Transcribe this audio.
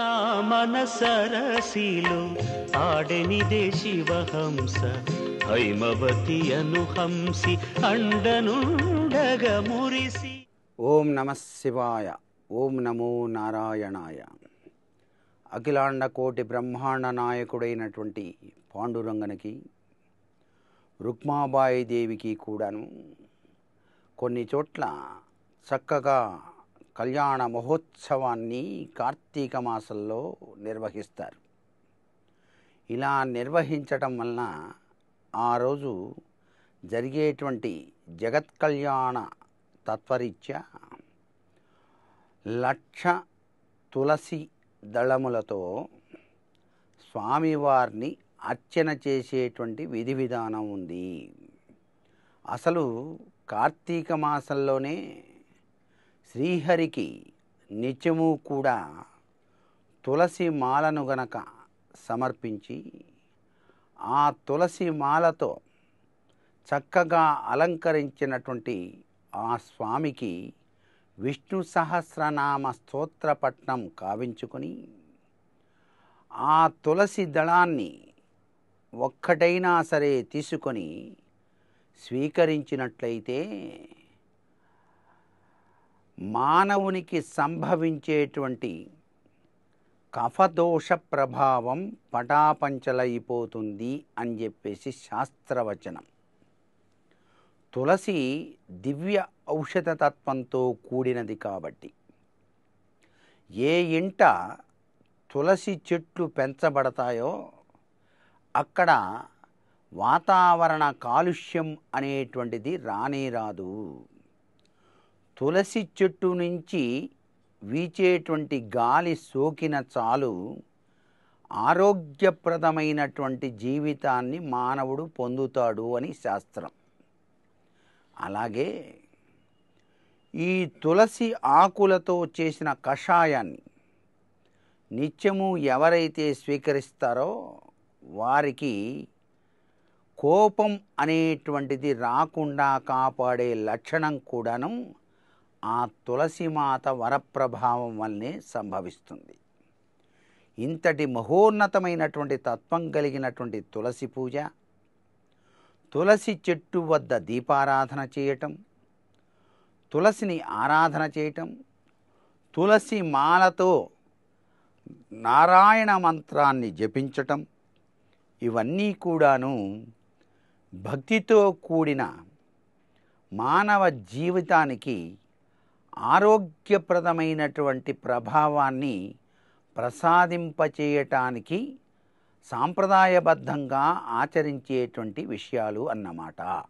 నా మనసరసిలో ఆడనిదే శివహంస హైమవతి అనుహంసి అండనుండగ మురిసి. ఓం నమ శివాయ ఓం నమో నారాయణాయ. అఖిలాండ కోటి బ్రహ్మాండ నాయకుడైనటువంటి పాండురంగనికి రుక్మాబాయి దేవికి కూడాను కొన్ని చోట్ల చక్కగా కళ్యాణ మహోత్సవాన్ని కార్తీక మాసంలో నిర్వహిస్తారు. ఇలా నిర్వహించటం వలన ఆ రోజు జరిగేటువంటి జగత్ కళ్యాణ తత్వరీత్యా లక్ష తులసి దళములతో స్వామివారిని అర్చన చేసేటువంటి విధి విధానం ఉంది. అసలు కార్తీక మాసంలోనే శ్రీహరికి నిత్యము కూడా తులసి మాలను గనక సమర్పించి ఆ తులసి మాలతో చక్కగా అలంకరించినటువంటి ఆ స్వామికి విష్ణు సహస్రనామ స్తోత్రపట్నం కావించుకొని ఆ తులసి దళాన్ని ఒక్కటైనా సరే తీసుకొని స్వీకరించినట్లయితే మానవునికి సంభవించేటువంటి కఫదోష ప్రభావం పటాపంచలైపోతుంది అని చెప్పేసి శాస్త్రవచనం. తులసి దివ్య ఔషధ తత్వంతో కూడినది కాబట్టి ఏ ఇంట తులసి చెట్లు పెంచబడతాయో అక్కడ వాతావరణ కాలుష్యం అనేటువంటిది రానే రాదు. తులసి చెట్టు నుంచి వీచేటువంటి గాలి సోకిన చాలు ఆరోగ్యప్రదమైనటువంటి జీవితాన్ని మానవుడు పొందుతాడు అని శాస్త్రం. అలాగే ఈ తులసి ఆకులతో చేసిన కషాయాన్ని నిత్యము ఎవరైతే స్వీకరిస్తారో వారికి కోపం అనేటువంటిది రాకుండా కాపాడే లక్షణం కూడాను ఆ తులసిమాత వరప్రభావం వల్లనే సంభవిస్తుంది. ఇంతటి మహోన్నతమైనటువంటి తత్వం కలిగినటువంటి తులసి పూజ తులసి చెట్టు వద్ద దీపారాధన చేయటం తులసిని ఆరాధన చేయటం తులసి మాలతో నారాయణ మంత్రాన్ని జపించటం ఇవన్నీ కూడాను భక్తితో కూడిన మానవ జీవితానికి ఆరోగ్యప్రదమైనటువంటి ప్రభావాన్ని ప్రసాదింపచేయటానికి సాంప్రదాయబద్ధంగా ఆచరించేటువంటి విషయాలు అన్నమాట.